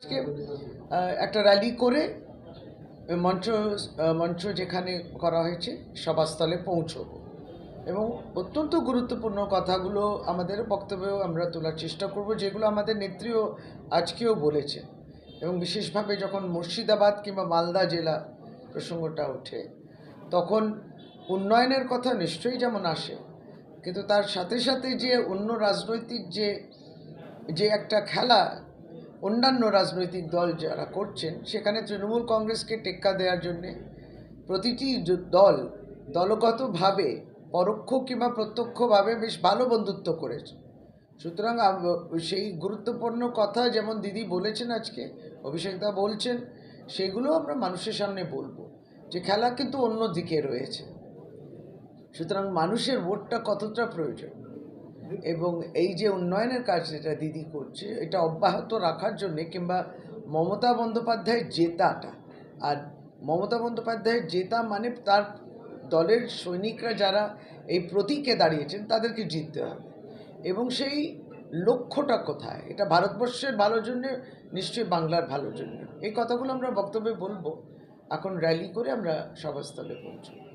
আজকে একটা র্যালি করে মঞ্চ মঞ্চ যেখানে করা হয়েছে, সভাস্থলে পৌঁছবো। এবং অত্যন্ত গুরুত্বপূর্ণ কথাগুলো আমাদের বক্তব্যেও আমরা তোলার চেষ্টা করব, যেগুলো আমাদের নেত্রীও আজকেও বলেছে। এবং বিশেষভাবে যখন মুর্শিদাবাদ কিংবা মালদা জেলা প্রসঙ্গটা ওঠে, তখন উন্নয়নের কথা নিশ্চয়ই যেমন আসে, কিন্তু তার সাথে সাথে যে অন্য রাজনৈতিক যে যে একটা খেলা অন্যান্য রাজনৈতিক দল যারা করছেন, সেখানে তৃণমূল কংগ্রেসকে টেক্কা দেওয়ার জন্যে প্রতিটি দল দলগতভাবে পরোক্ষ কিংবা প্রত্যক্ষভাবে বেশ ভালো বন্ধুত্ব করেছে। সুতরাং সেই গুরুত্বপূর্ণ কথা যেমন দিদি বলেছেন আজকে অভিষেকদা বলছেন, সেগুলো আমরা মানুষের সামনে বলব যে খেলা কিন্তু অন্য দিকে রয়েছে। সুতরাং মানুষের ভোটটা কতটা প্রয়োজন? এবং এই যে উন্নয়নের কাজ যেটা দিদি করছে, এটা অব্যাহত রাখার জন্যে কিংবা মমতা বন্দ্যোপাধ্যায়ের জেতাটা। আর মমতা বন্দ্যোপাধ্যায়ের জেতা মানে তার দলের সৈনিকরা যারা এই প্রতীকে দাঁড়িয়েছেন, তাদেরকে জিততে হবে। এবং সেই লক্ষ্যটা কোথায়? এটা ভারতবর্ষের ভালোর জন্য, নিশ্চয়ই বাংলার ভালোর জন্য। এই কথাগুলো আমরা বক্তব্যে বলব। এখন র্যালি করে আমরা সভাস্থলে পৌঁছবো।